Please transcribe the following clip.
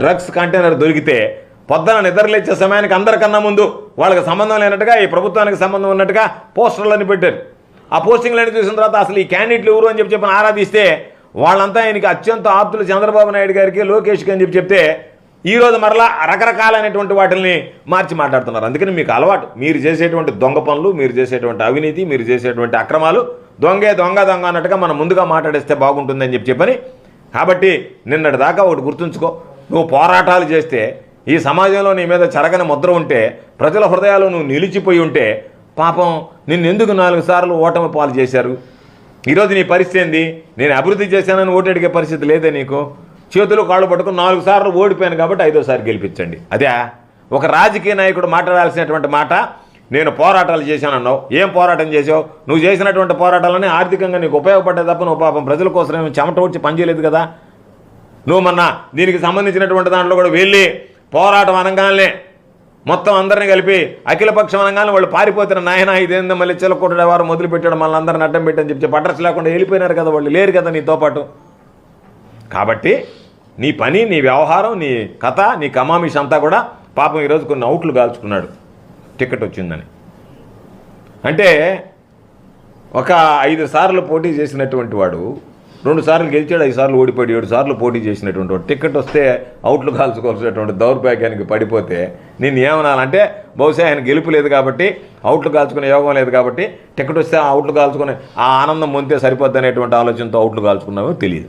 Drugs container దొరికితే పొద్దున నిద్రలేచ్చే సమయానికి అందరికన్నా ముందు వాళ్ళకి సంబంధం లేనట్టుగా ఈ ప్రభుత్వానికి సంబంధం ఉన్నట్టుగా పోస్టర్లన్నీ పెట్టారు. ఆ పోస్టింగ్లన్నీ చూసిన తర్వాత అసలు ఈ క్యాండిడేట్లు ఎవరు అని చెప్పి చెప్పిన ఆరాధిస్తే వాళ్ళంతా ఆయనకి అత్యంత ఆప్తులు చంద్రబాబు నాయుడు గారికి లోకేష్కి అని చెప్పి చెప్తే ఈరోజు మరలా రకరకాలైనటువంటి వాటిని మార్చి మాట్లాడుతున్నారు. అందుకని మీకు అలవాటు. మీరు చేసేటువంటి దొంగ పనులు మీరు చేసేటువంటి అవినీతి మీరు చేసేటువంటి అక్రమాలు దొంగే దొంగ దొంగ అన్నట్టుగా మనం ముందుగా మాట్లాడేస్తే బాగుంటుందని చెప్పి చెప్పని. కాబట్టి నిన్నటి దాకా ఒకటి గుర్తుంచుకో. నువ్వు పోరాటాలు చేస్తే ఈ సమాజంలో నీ మీద చెరగని ముద్ర ఉంటే ప్రజల హృదయాలు నువ్వు నిలిచిపోయి ఉంటే పాపం నిన్ను ఎందుకు నాలుగు సార్లు ఓటమి పాలు చేశారు? ఈరోజు నీ పరిస్థితి ఏంది? నేను అభివృద్ధి చేశానని ఓటు అడిగే పరిస్థితి లేదే నీకు? చేతులు కాళ్ళు పట్టుకుని నాలుగు సార్లు ఓడిపోయాను కాబట్టి ఐదోసారి గెలిపించండి. అదే ఒక రాజకీయ నాయకుడు మాట్లాడాల్సినటువంటి మాట నేను పోరాటాలు చేశానన్నావు. ఏం పోరాటం చేసావు నువ్వు చేసినటువంటి పోరాటాలని ఆర్థికంగా నీకు ఉపయోగపడ్డే తప్ప నువ్వు పాపం ప్రజల కోసం చెమట వచ్చి పనిచేయలేదు కదా? నువ్వు మొన్న దీనికి సంబంధించినటువంటి దాంట్లో కూడా వెళ్ళి పోరాటం అనగానే మొత్తం అందరిని కలిపి అఖిలపక్షం అనగానే వాళ్ళు పారిపోతున్న నాయన ఇదేందో మళ్ళీ చిలకొట్టే వారు మొదలు పెట్టాడు మళ్ళీ అందరిని అడ్డం పెట్టని చెప్పి పడ్రస్ లేకుండా వెళ్ళిపోయినారు కదా వాళ్ళు లేరు కదా నీతో పాటు. కాబట్టి నీ పని నీ వ్యవహారం నీ కథ నీ కమామిష్ అంతా కూడా పాపం ఈరోజు కొన్ని అవుట్లు కాల్చుకున్నాడు. టికెట్ వచ్చిందని. అంటే ఒక ఐదు సార్లు పోటీ చేసినటువంటి వాడు రెండు సార్లు గెలిచాడు ఐదు సార్లు ఓడిపోయాడు ఏడు సార్లు పోటీ చేసినటువంటి వాడు. టికెట్ వస్తే అవుట్లు కాల్చుకోవాల్సినటువంటి దౌర్భాగ్యానికి పడిపోతే నేను ఏమనాలంటే బహుశా ఆయన గెలుపు లేదు కాబట్టి అవుట్లు కాల్చుకునే యోగం లేదు కాబట్టి టికెట్ వస్తే ఆ అవుట్లు కాల్చుకునే ఆ ఆనందం పొందితే సరిపోద్ది అనేటువంటి ఆలోచనతో అవుట్లు కాల్చుకున్నామో తెలియదు.